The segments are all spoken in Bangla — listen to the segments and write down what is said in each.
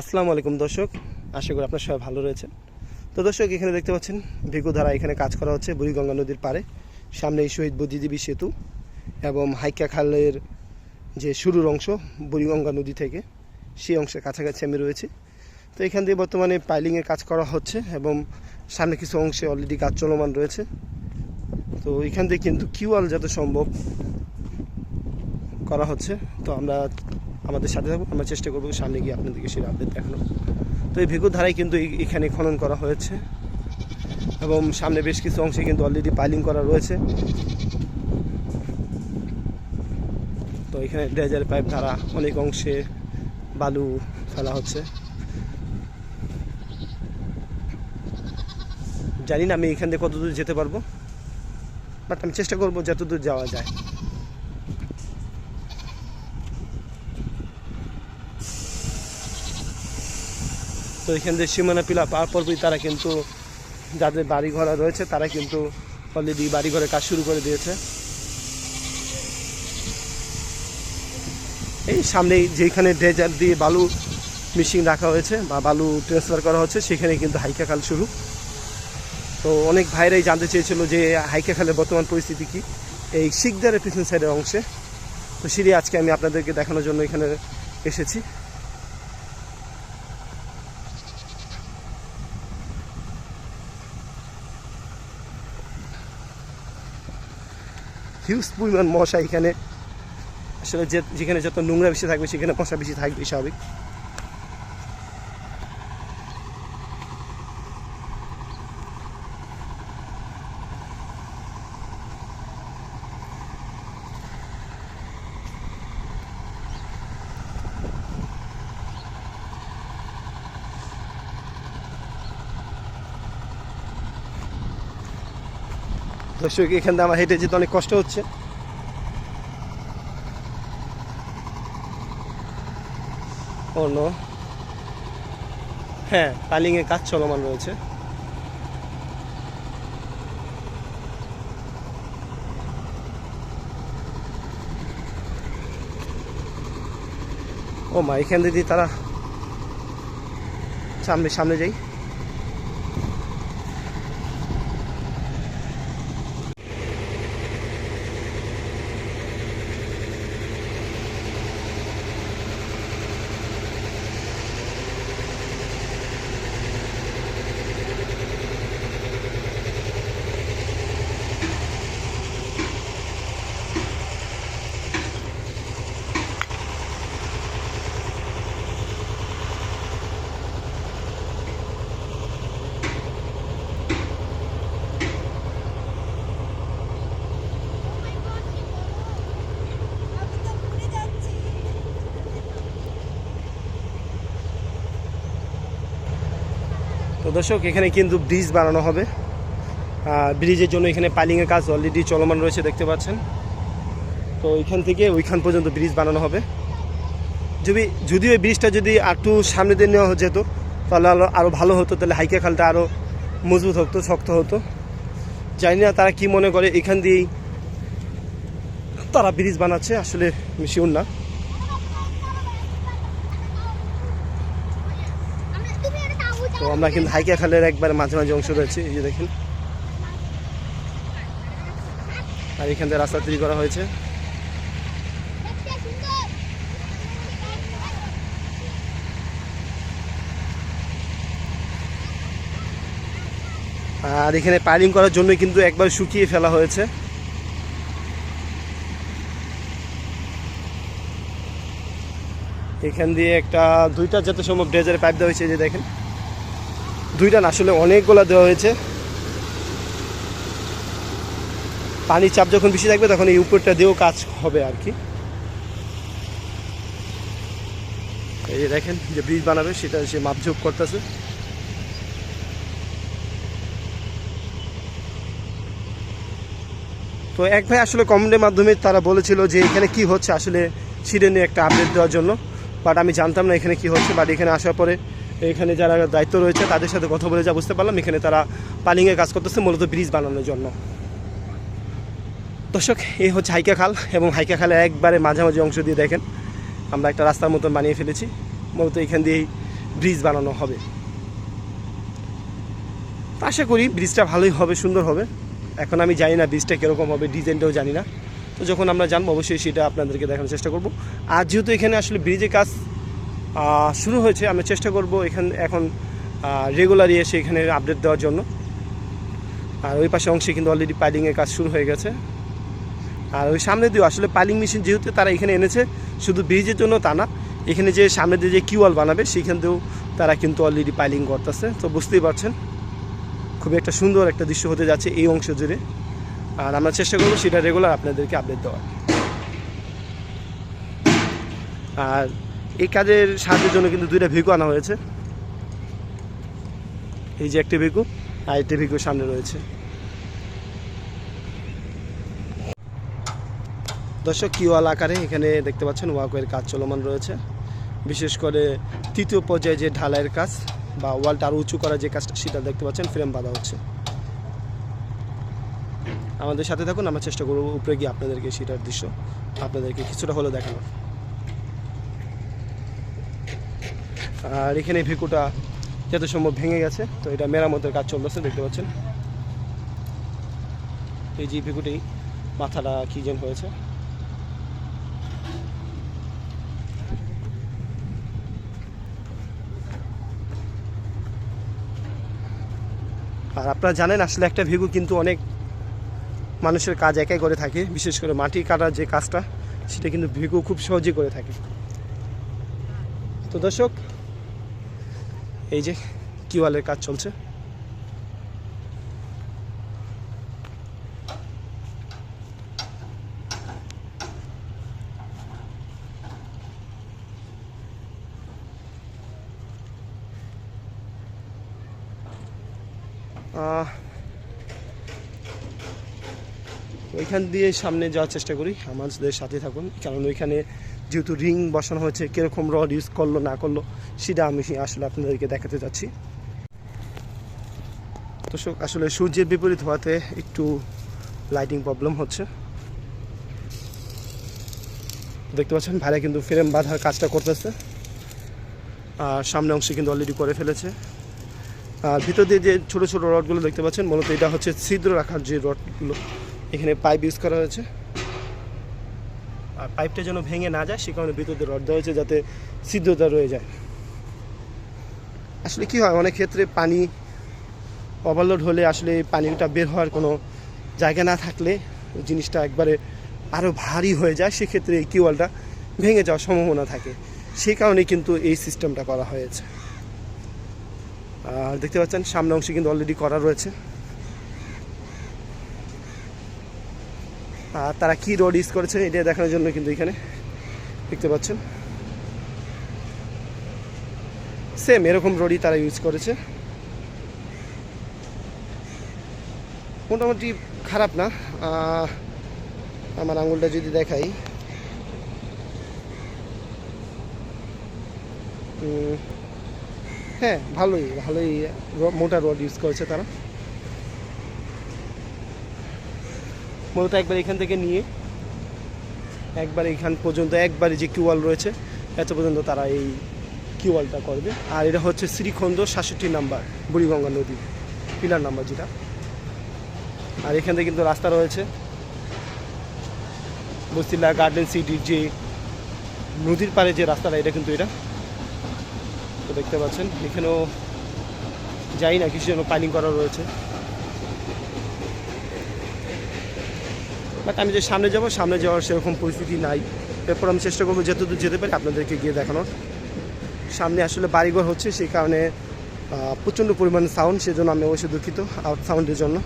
আসসালামু আলাইকুম দর্শক, আশা করি আপনার সবাই ভালো রয়েছেন। তো দর্শক, এখানে দেখতে পাচ্ছেন ভিকুধারা এখানে কাজ করা হচ্ছে বুড়িগঙ্গা নদীর পাড়ে। সামনে শহীদ বুদ্ধিজীবী সেতু এবং হাইকা খালের যে শুরুর অংশ, বুড়িগঙ্গা নদী থেকে সেই অংশের কাছাকাছি আমি রয়েছি। তো এখান দিয়ে বর্তমানে পাইলিংয়ের কাজ করা হচ্ছে এবং সামনে কিছু অংশে অলরেডি কাজ চলমান রয়েছে। তো এখান দিয়ে কিন্তু কিউ কিউআল যত সম্ভব করা হচ্ছে, তো আমরা আমাদের সাথে থাকব আমরা চেষ্টা করব সামনে গিয়ে আপনাদেরকে সেই আপডেট দেখানো তো এই ভিগুর ধারায় কিন্তু এখানে খনন করা হয়েছে। এবং সামনে বেশ কিছু অংশে কিন্তু অলরেডি পাইলিং করা রয়েছে। তো এখানে ড্রেজার পাইপ ধারা, অনেক অংশে বালু ফেলা হচ্ছে। জানি না আমি এখান থেকে কতদূর যেতে পারব বাট আমি চেষ্টা করব যতদূর যাওয়া যায়। তো এখান থেকে সীমানা পিলা পাওয়ার পরই তারা কিন্তু যাদের বাড়ি ঘর রয়েছে, তারা কিন্তু অলরেডি বাড়ি ঘরে কাজ শুরু করে দিয়েছে। এই সামনেই যেখানে ড্রেজার দিয়ে বালু মিশিং রাখা হয়েছে বা বালু ট্রান্সফার করা হচ্ছে সেখানে কিন্তু হাইকা খাল শুরু। তো অনেক ভাইরাই জানতে চেয়েছিল যে হাইকা খালের বর্তমান পরিস্থিতি কি। এই শিকদারের পিছন সাইডের অংশে। তো সিঁড়ি আজকে আমি আপনাদেরকে দেখানোর জন্য এখানে এসেছি। হিউজ পরিমাণ মশা এখানে। আসলে যে যেখানে যত নোংরা বেশি থাকবে, সেখানে মশা বেশি থাকবে স্বাভাবিক। দর্শক, এখান থেকে আমার হেঁটে যেতে অনেক কষ্ট হচ্ছে। অন্য হ্যাঁ পালিংয়ে কাজ চলমান রয়েছে। ও মা, এখান দিয়ে তারা সামনে সামনে যাই। দর্শক, এখানে কিন্তু ব্রিজ বানানো হবে। ব্রিজের জন্য এখানে পাইলিংয়ের কাজ অলরেডি চলমান রয়েছে, দেখতে পাচ্ছেন। তো ওইখান থেকে ওইখান পর্যন্ত ব্রিজ বানানো হবে। যদি, যদিও এই ব্রিজটা যদি একটু সামনে দিয়ে নেওয়া যেত, তাহলে আরও আরও ভালো হতো। তাহলে হাইকা খালটা আরও মজবুত হতো, শক্ত হতো। জানি না তারা কি মনে করে, এখান দিয়েই তারা ব্রিজ বানাচ্ছে, আসলে শিওর না। তো আমরা কিন্তু হাইকা খালের একবার মাঝে মাঝে অংশ রয়েছে, এই যে দেখেন। আর এখান থেকে রাস্তা তৈরি করা হয়েছে। আর এখানে পাইলিং করার জন্য কিন্তু একবার শুকিয়ে ফেলা হয়েছে। এখান দিয়ে একটা দুইটা যত সম্ভব ড্রেজারে পাইপ দেওয়া হয়েছে যে দেখেন। দুইটা না, আসলে অনেকগুলো দেওয়া হয়েছে। পানির চাপ যখন বেশি থাকবে, তখন এই উপরটা দিয়েও কাজ হবে আর কি। এই যে দেখেন, যে ব্রিজ বানাবে, সেটা সে মাপঝোপ করতেছে। তো এক ভাই আসলে কমেন্টের মাধ্যমে তারা বলেছিল যে এখানে কি হচ্ছে, আসলে সিডে নিয়ে একটা আপডেট দেওয়ার জন্য। বাট আমি জানতাম না এখানে কি হচ্ছে বাট এখানে আসার পরে এখানে যারা দায়িত্ব রয়েছে, তাদের সাথে কথা বলে যা বুঝতে পারলাম, এখানে তারা পালিংয়ের কাজ করতেছে, মূলত ব্রিজ বানানোর জন্য। দর্শক এই হচ্ছে হাইকা খাল এবং হাইকা খালের একবারে মাঝামাঝি অংশ দিয়ে দেখেন, আমরা একটা রাস্তার মতন বানিয়ে ফেলেছি, মূলত এখান দিয়েই ব্রিজ বানানো হবে। আশা করি ব্রিজটা ভালোই হবে, সুন্দর হবে। এখন আমি জানি না ব্রিজটা কীরকম হবে, ডিজাইনটাও জানি না। তো যখন আমরা জানব, অবশ্যই সেটা আপনাদেরকে দেখানোর চেষ্টা করব। আর যেহেতু এখানে আসলে ব্রিজের কাজ শুরু হয়েছে। আমরা চেষ্টা করব এখান এখন রেগুলারই এসে এখানে আপডেট দেওয়ার জন্য। আর ওই পাশে অংশে কিন্তু অলরেডি পাইলিংয়ের কাজ শুরু হয়ে গেছে। আর ওই সামনে দিয়েও, আসলে পাইলিং মেশিন যেহেতু তারা এখানে এনেছে, শুধু ব্রিজের জন্য তা না, এখানে যে সামনে দিয়ে যে কিওয়াল বানাবে, সেখান দিয়েও তারা কিন্তু অলরেডি পাইলিং করতেছে। তো বুঝতেই পারছেন খুবই একটা সুন্দর একটা দৃশ্য হতে যাচ্ছে এই অংশ জুড়ে। আর আমরা চেষ্টা করব সেটা রেগুলার আপনাদেরকে আপডেট দেওয়ার। আর এই কাজের সাহায্যের জন্য কিন্তু দুইটা ভিকু আনা হয়েছে। এই যে একটি ভিকু আর একটি ভিকু সামনে রয়েছে। দর্শক কিওয়াল আকারে এখানে দেখতে পাচ্ছেন ওয়াকওয়ের কাজ চলমান রয়েছে। বিশেষ করে তৃতীয় পর্যায়ে যে ঢালাইয়ের কাজ বা ওয়ালটা আরও উঁচু করার যে কাজটা, সেটা দেখতে পাচ্ছেন, ফ্রেম বাঁধা হচ্ছে। আমাদের সাথে থাকুন, আমরা চেষ্টা করব উপরে গিয়ে আপনাদেরকে সেটার দৃশ্য আপনাদেরকে কিছুটা হলেও দেখানোর। আর এখানে ভিকুটা যত সম্ভব ভেঙে গেছে, তো এটা মেরামতের কাজ চলতেছে, দেখতে পাচ্ছেন। এই যে ভিকুটি, মাথাটা কি যেন হয়েছে। আর আপনারা জানেন, আসলে একটা ভিগু কিন্তু অনেক মানুষের কাজ একাই করে থাকে, বিশেষ করে মাটি কাটার যে কাজটা, সেটা কিন্তু ভিগু খুব সহজেই করে থাকে। তো দর্শক এই যে কিওয়ালের কাজ চলছে। ওইখান দিয়ে সামনে যাওয়ার চেষ্টা করি। আমাদের সাথে থাকুন, কারণ ওইখানে যেহেতু রিং বসানো হয়েছে, কীরকম রড ইউজ করল, না করল, সেটা আমি আসলে আপনাদেরকে দেখাতে যাচ্ছি। দর্শক, আসলে সূর্যের বিপরীত হওয়াতে একটু লাইটিং প্রবলেম হচ্ছে। দেখতে পাচ্ছেন, ভাইরা কিন্তু ফ্রেম বাঁধার কাজটা করতেছে। আর সামনে অংশে কিন্তু অলরেডি করে ফেলেছে। আর ভিতর দিয়ে যে ছোটো ছোটো রডগুলো দেখতে পাচ্ছেন, মূলত এটা হচ্ছে ছিদ্র রাখার যে রডগুলো এখানে পাইপ ইউজ করা হয়েছে। আর পাইপটা যেন ভেঙে না যায়, সে কারণে বিদ্যুতের রড দেওয়া হয়েছে যাতে ছিদ্রতা রয়ে যায়। আসলে কি হয়, অনেক ক্ষেত্রে পানি ওভারলোড হলে আসলে পানিটা বের হওয়ার কোনো জায়গা না থাকলে জিনিসটা একবারে আরও ভারী হয়ে যায়, সেক্ষেত্রে এই কিওয়ালটা ভেঙে যাওয়ার সম্ভাবনা থাকে। সেই কারণে কিন্তু এই সিস্টেমটা করা হয়েছে। আর দেখতে পাচ্ছেন, সামনে অংশে কিন্তু অলরেডি করা রয়েছে। আর তারা কি রোড ইউজ করেছে এটা দেখানোর জন্য কিন্তু এখানে দেখতে পাচ্ছেন। সেম এরকম রোডই তারা ইউজ করেছে। মোটামুটি খারাপ না। আমার আঙুলটা যদি দেখাই। হ্যাঁ ভালোই ভালোই, মোটা রোড ইউজ করেছে তারা। মূলত একবার এখান থেকে নিয়ে, একবার এখান পর্যন্ত, একবারে যে কিউয়াল রয়েছে, এত পর্যন্ত তারা এই কিউয়ালটা করবে। আর এটা হচ্ছে শ্রীখন্দ সাতষট্টি নাম্বার বুড়িগঙ্গা নদী, পিলার নাম্বার যেটা। আর এখান থেকে কিন্তু রাস্তা রয়েছে বস্তিলা গার্ডেন সিটির যে নদীর পাড়ে যে রাস্তাটা, এটা কিন্তু এটা। দেখতে পাচ্ছেন, এখানেও যাই না, কিছু যেন পাইলিং করা রয়েছে। বাট আমি যে সামনে যাব, সামনে যাওয়ার সেরকম পরিস্থিতি নাই। এরপর আমি চেষ্টা করব যতদূর যেতে পারি, আপনাদেরকে গিয়ে দেখানোর। সামনে আসলে বাড়িঘর হচ্ছে, সেই কারণে প্রচণ্ড পরিমাণে সাউন্ড সেজন্য আমি অবশ্যই দুঃখিত আউট সাউন্ডের জন্য।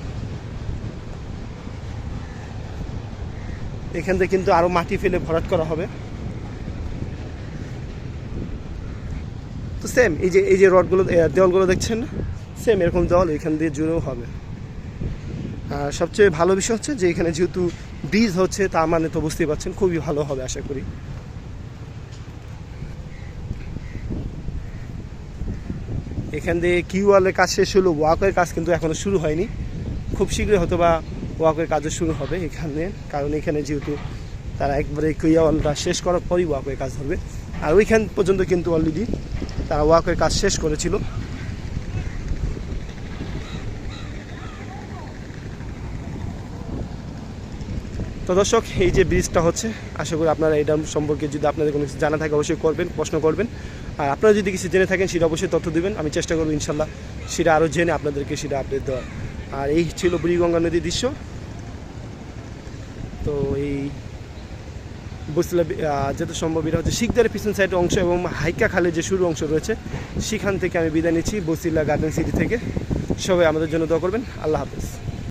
এখান থেকে কিন্তু আরও মাটি ফেলে ভরাট করা হবে। তো সেম এই যে এই যে রডগুলো দেওয়ালগুলো দেখছেন? সেম এরকম দেওয়াল এখান দিয়ে জুড়েও হবে। সবচেয়ে ভালো বিষয় হচ্ছে যে এখানে যেহেতু ব্রিজ হচ্ছে তার মানে তো বুঝতেই পারছেন, খুবই ভালো হবে আশা করি। এখান দিয়ে কিউআলের কাজ শেষ হলো ওয়াকের কাজ কিন্তু এখনও শুরু হয়নি। খুব শীঘ্রই হয়তো বা ওয়াকের কাজও শুরু হবে এখানে, কারণ এখানে যেহেতু তারা একবারে কিউআলটা শেষ করার পরই ওয়াকের কাজ হবে আর ওইখান পর্যন্ত কিন্তু অলরেডি তারা ওয়াকের কাজ শেষ করেছিল। তো দর্শক, এই যে ব্রিজটা হচ্ছে, আশা করি আপনারা এটা সম্পর্কে যদি আপনাদের কোনো কিছু জানা থাকে, অবশ্যই করবেন, প্রশ্ন করবেন। আর আপনারা যদি কিছু জেনে থাকেন, সেটা অবশ্যই তথ্য দেবেন। আমি চেষ্টা করব, ইনশাল্লাহ, সেটা আরও জেনে আপনাদেরকে সেটা আপডেট দেওয়ার। আর এই ছিল বুড়িগঙ্গা নদীর দৃশ্য। তো এই বসিলা যত সম্ভব এটা হচ্ছে শিখদারের পিছন সাইড অংশ এবং হাইকা খালের যে শুরু অংশ রয়েছে, সেখান থেকে আমি বিদায় নিচ্ছি বসিলা গার্ডেন সিটি থেকে। সবাই আমাদের জন্য দোয়া করবেন। আল্লাহ হাফেজ।